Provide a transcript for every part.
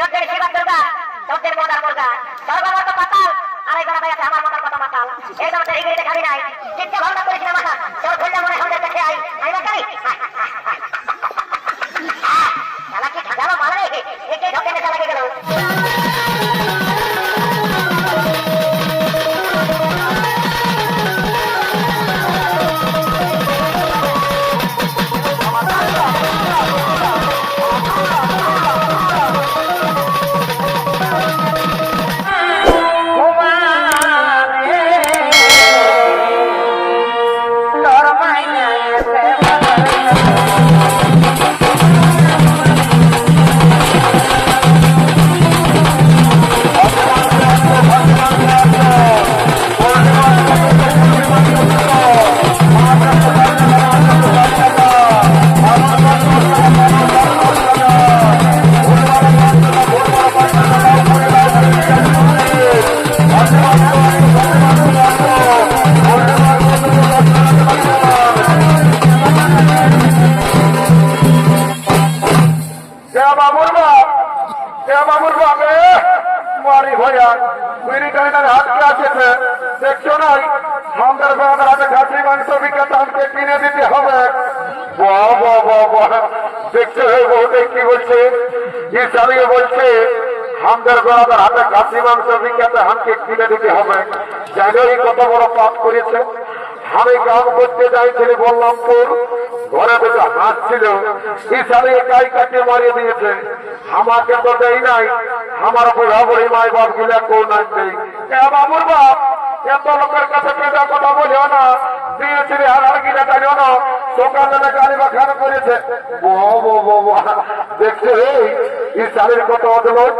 চোদ্দের শিবার দুর্গা যুদ্ধের মোদার মুর্গা সর্বমত পাতাল আর এই গণাতে আছে, আমার মতার কথা মাতাল এই জগতের ইংরেজিতে খাবি নাই চিন্তা ভাবনা করেছিলাম মাথা তোর ধৈর্য মনে ভয়া। দেখছ হাতে খাসি মাংস আমাকে কিনে দিতে হবে। বহুতে কি বলছে? বলছে? বাবার হাতে খাসি মাংস আমাকে কিনে দিতে হবে। জানো কত বড় পাপ করেছে। আমি কাম করতে চাইছিলি বললামপুর। ঘরে দুটো হাঁস ছিল ইসারে একাই কাকে মারিয়ে দিয়েছে? আমাকে তো দেই নাই। আমার বুড়া বুড়ি মাই বাপগুলা কোন নাই দেই। বাবুর বাপ, এত লোকের কাছে পেটা কথা বলিও না। দিয়েছিলি আর আর গিলা টানিও না। সকালে গাড়ি বা খান করেছে। দেখছে রে? শালির কত অদলত।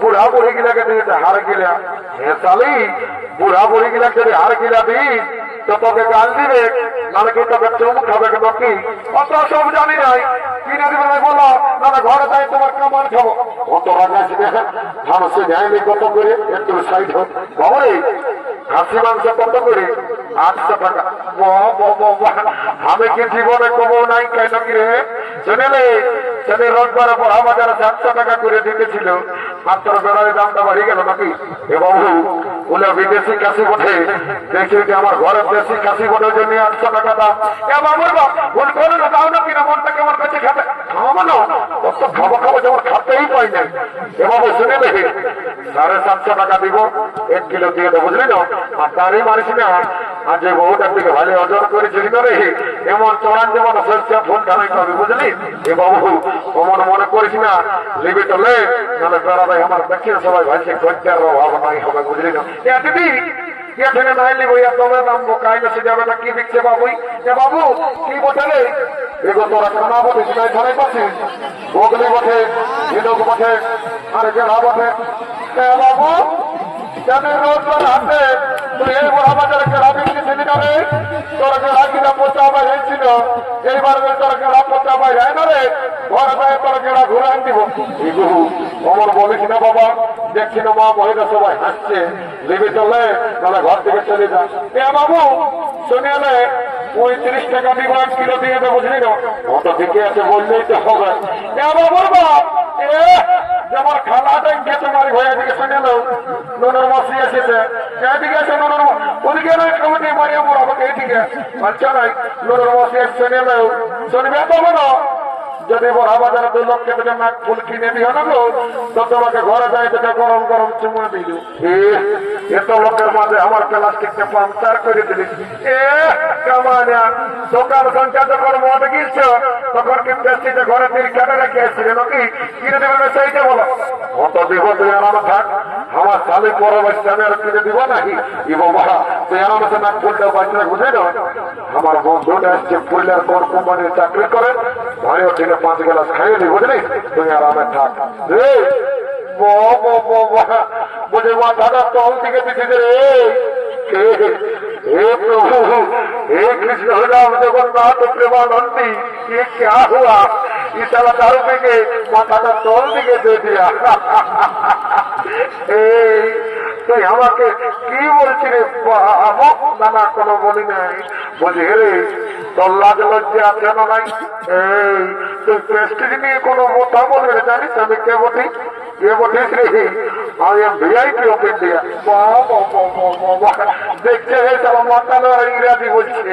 বুড়া বুড়ি গিলাকে দিয়েছে হার গিলা। হে শালি, বুড়া বুড়ি গিলাকে হার গিলা দিই তো তোকে গাল দিবে নাহলে কি তোকে চুমুক খাবে কেন কি অত সব জানি নাই। কিনে দিবে না বলো নাহলে ঘরে যাই তোমার কামান খাব। অত রাখা আছে দেখেন। মানুষে যায়নি কত করে? একটু সাইড হোক। বাবারে, খাসি মাংস কত করে? আটশো টাকা। আমি কি জীবনে কবো নাই কেন কি রে? শুনেলে সেদিন রোজবার বড়া বাজারে চারশো টাকা করে দিতেছিল। মাত্র বেড়ার দামটা বাড়ি গেল নাকি? এ বাবু, বলে বিদেশি কাশি বটে। দেখি যে আমার ঘরে দেশি কাশি বটের জন্য আটশো টাকা দাম। এ বাবুর বাপ ভুল করে না দাও না কিনা, মনটা কেমন কাছে খাবে খাব না। কত খাব খাব, যেমন খাতেই পাই নাই এ বাবু, শুনে দেখি। সাড়ে সাতশো টাকা দিব, এক কিলো দিয়ে দেবো, বুঝলি না আর তারই মানিস না আর যে বহুটার দিকে ভালো অর্জন করেছিল না রে এমন চড়ান যেমন শস্য ফোন ঢালাই পাবি বুঝলি? এ বাবু, অমন মনে করিস না। লিবি তো লে নাহলে বেড়াবে আমার দেখিয়ে সবাই ভাইছে গজ্জার অভাব নাই হবে, বুঝলি না? দিদি বাবু, কি এগো তোরা বটে বটে আর বাবু জানে রোজ তোর হাতে তুই এই বড় বাজারে কেলা বিক্রি ছিলি না রে তোর কেলা কিনা পচা বাই হয়েছিল এইবার যদি তোর কেলা পচা বাই হয় না রে। ঘরে যায় তোর কেলা ঘুরে আন দিব ইগু, অমর বলিস না বাবা। দেখছি না মা, মহিলা সবাই হাসছে। লিবি চলে তাহলে ঘর থেকে চলে যা। এ বাবু, শুনে এলে পঁয়ত্রিশ টাকা দিব এক কিলো দিয়ে দেবো, বুঝলি না? কত দিকে আছে বললেই তো হবে। এ বাবুর বাপ যেমন খালাটা গেছে মারি হয়ে দিকে শুনে এলো নুনুর মাসি এসেছে। এদিকে এসে নুনুর ওদিকে নয় কমিটি মারিয়ে মোর আমাকে এদিকে? আচ্ছা নাই নুনুর মাসি এসে শুনে শুনবে তো বলো যদি বড় বাজারে দুই লক্ষ টাকা নাক ফুল কিনে দিও না গো, তো তোমাকে ঘরে যাই থেকে গরম গরম চুমা দিল। এত লোকের মাঝে আমার প্লাস্টিকটা পাংচার করে দিলি। এসেছে বলো। আমার বন্ধুটা আসছে ফুলের কোন কোম্পানির চাকরি করে ভাই ওখানে পাঁচ গ্লাস খাইয়ে দিই বুঝলি তুই আরামে থাক রে বলে মাথাটা তল থেকে দিতে রে हे प्रभु हे कृष्ण राम जगन्नाथ प्रेमानंदी ये क्या हुआ ये साला दारू पी के माथा का तोल दिखे दे दिया এই তুই আমাকে কি বলছি রে আমক নানা কোনো বলি নাই। বলি রে, তোর লাজ লজ্জা কেন নাই? এই তুই নিয়ে কোনো কথা বলবি জানিস আমি কে বলি? I am VIP of India. দেখতে তারা মাতাল ইংরাজি বলছে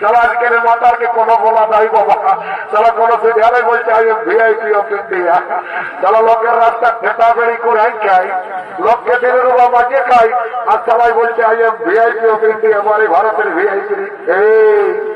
তারা আজকের মাতালকে কোনো বলা নাই বাবা তারা কোনো সিরিয়ালে বলছে আই ভিআইপি অফ ইন্ডিয়া তারা লোকের রাস্তা ভেটাভেড়ি করে খায় লোককে দিনের বাবা মাঝে খাই আর সবাই বলছে I am VIP of India আমার ভারতের ভিআইপি এই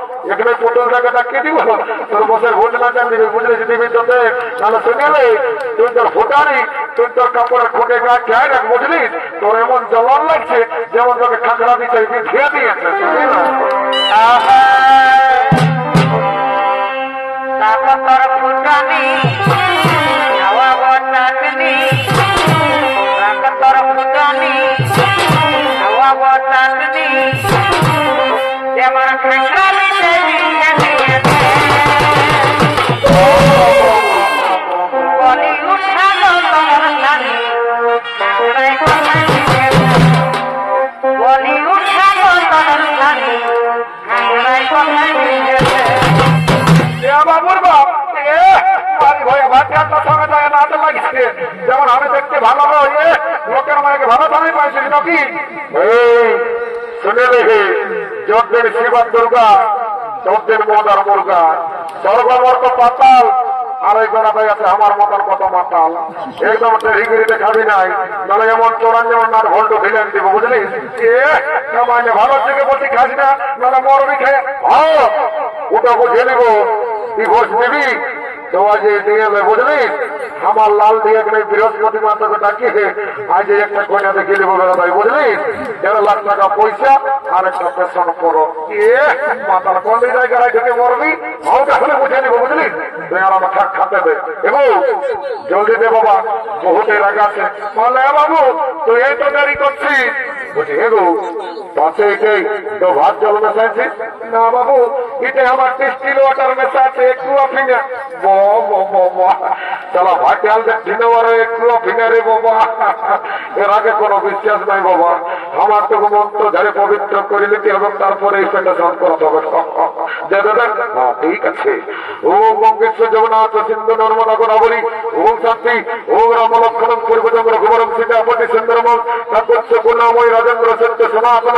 এখানে পটল জায়গাটা কে দিব? তোর বসের ভোট না বুঝলি দিবি তো দেখ তাহলে শুনেলে তুই তোর ভোটারি, তুই তোর কাপড়ের খুঁটে গা চাই রাখ, বুঝলি? তোর এমন জলন লাগছে, যেমন তোকে খাঁচড়া দিতে খেয়ে দিয়েছে নাকি এই, শুনে রেখে যজ্ঞের শিবা দুর্গা, যজ্ঞের মদার মুর্গা স্বর্গমর্ত পাতাল, আর এই বেড়াতে আছে আমার মতন কত মাতাল। একদম টেরিগিরিতে খাবি নাই নাহলে যেমন চোরান যেমন নাট ভল্ট ভিলেন দিব, বুঝলি? না মানে ভালো থেকে বলছি খাস না নাহলে মরবি খেয়ে ওটা বুঝে নিব তুই ঘোষ বুঝলি আমার লাল দিয়ে বৃহস্পতি মাতাকে ডাকিয়ে আজ একটা কয়না দেখে দেবো ভাই বুঝলি দেড় লাখ টাকা পয়সা আর একটা পেশন করো মাতার কোন জায়গায় ঢুকে মরবি? তাহলে বুঝে নিবো, বুঝলি? তুই আর আমার বাবা, বহুতে রাখা আছে। বলে "এ বাবু তুই এই তো দেরি করছিস বলছি, এগো পাশে তো ভাত জল না বাবু, এটা আমার ওয়াটার একটু দিনে একটু বাবা এর আগে বিশ্বাস নাই, বাবা। আমার তো মন্ত্র ধারে পবিত্র করে নিতে হবে? তারপরে সেটা স্নান করাতে হবে ঠিক আছে। ও মঙ্গেশ্বর জগন্নাথ, সিন্ধু নর্মদা গোদাবরী। ওম শান্তি ওম রাম লক্ষণম পূর্বজম রঘুবরম, সীতাপতি সুন্দরম কাকস্য গুণাময় রাজেন্দ্র, সত্য, সনাতন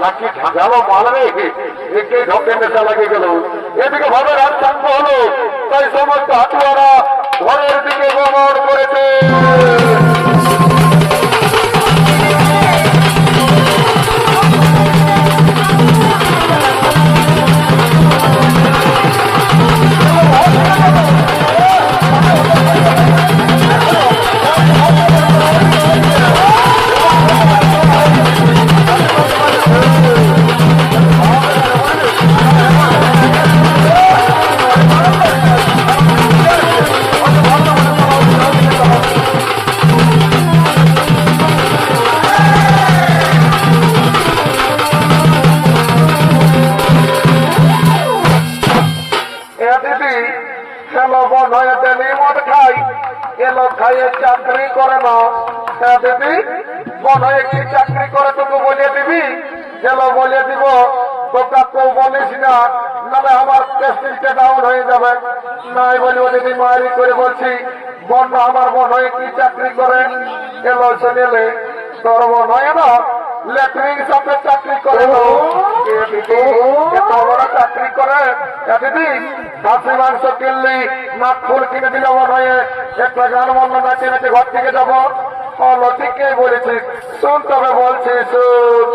চালাকি ঢাকালো মারবে একে ঢোকে নেশা লাগে গেল। এদিকে ভাবে রাত হলো। তাই সমস্ত হাতুয়ারা এলো খাইয়ে চাকরি করে না। এ দিদি বন হয়ে কি চাকরি করে তোকে বলে দিবি? গেলো বলে দিব তো কাকু বলিস না, নাহলে আমার প্রেস্টিজটা ডাউন হয়ে যাবে। নাই বলি দিদি, মারি করে বলছি বন আমার বন হয়ে কি চাকরি করে। এলো শুনেলে তোর বন হয়ে না, লেট্রিন সাথে চাকরি করে চাকরি করে এ দিদি খাসি মাংস কিনলি নাক ফুল কিনে দিলে একটা গান বন্ধ নাচে নাচে ঘর থেকে যাব। বলো বলেছিস শুন তবে বলছি, শুন।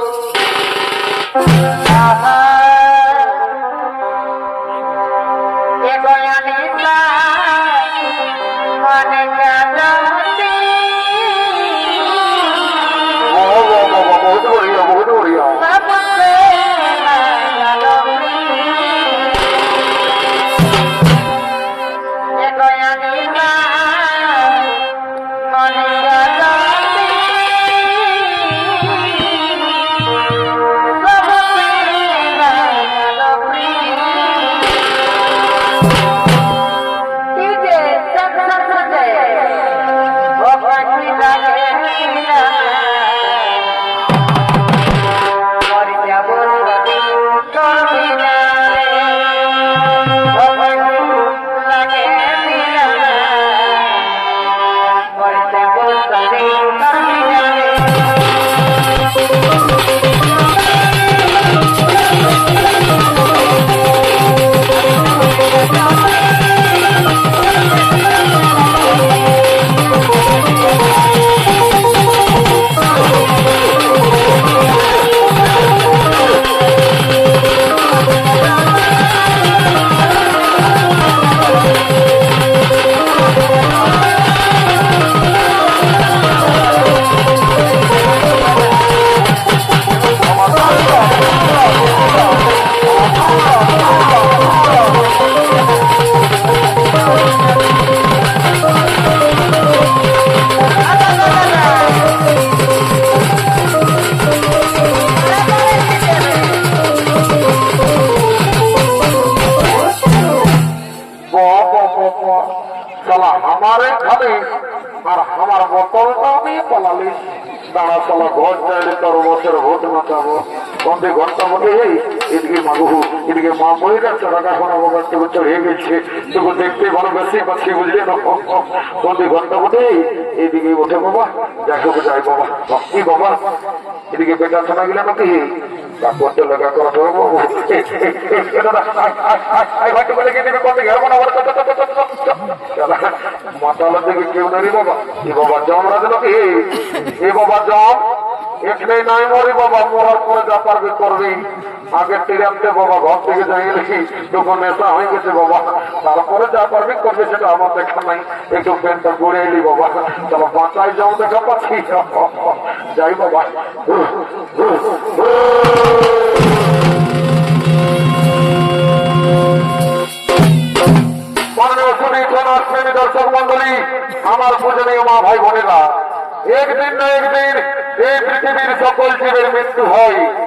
মারে খাবে, আর আমার বোতলটা আমি পালালি। দাঁড়া, চলা, ঘর চাইলে তোর বছর ভোট মাতাবো সন্ধে ঘণ্টা মধ্যে এই, এদিকে মাগু, এদিকে মা বই যাচ্ছে দেখাশোনা করতে করতে হয়ে গেছে। তোকে দেখতে ভালো বেশি পাচ্ছি বুঝলে না সন্ধে ঘণ্টা মধ্যে এইদিকে ওঠে বাবা দেখো যাই বাবা বাবা। এদিকে বেকার শোনা গেলে নাকি করতে লেখা করা বাবু মাতালা থেকে কেউ নেই বাবা এ বাবা জম রাখে নাকি এ বাবা জম এখানে নাই মরি বাবা মরার পরে যা পারবে করবি আগে টিরামতে বাবা, ঘর থেকে যাই নাকি তখন নেশা হয়ে গেছে বাবা। তারপরে যা পারবি করবে সেটা আমার দেখা নাই। একটু প্যান্টটা ঘুরে এলি বাবা। চলো বাঁচাই যাও, দেখা পাচ্ছি। যাই বাবা। একদিন না একদিন এই পৃথিবীর সকল জীবের মৃত্যু হয়।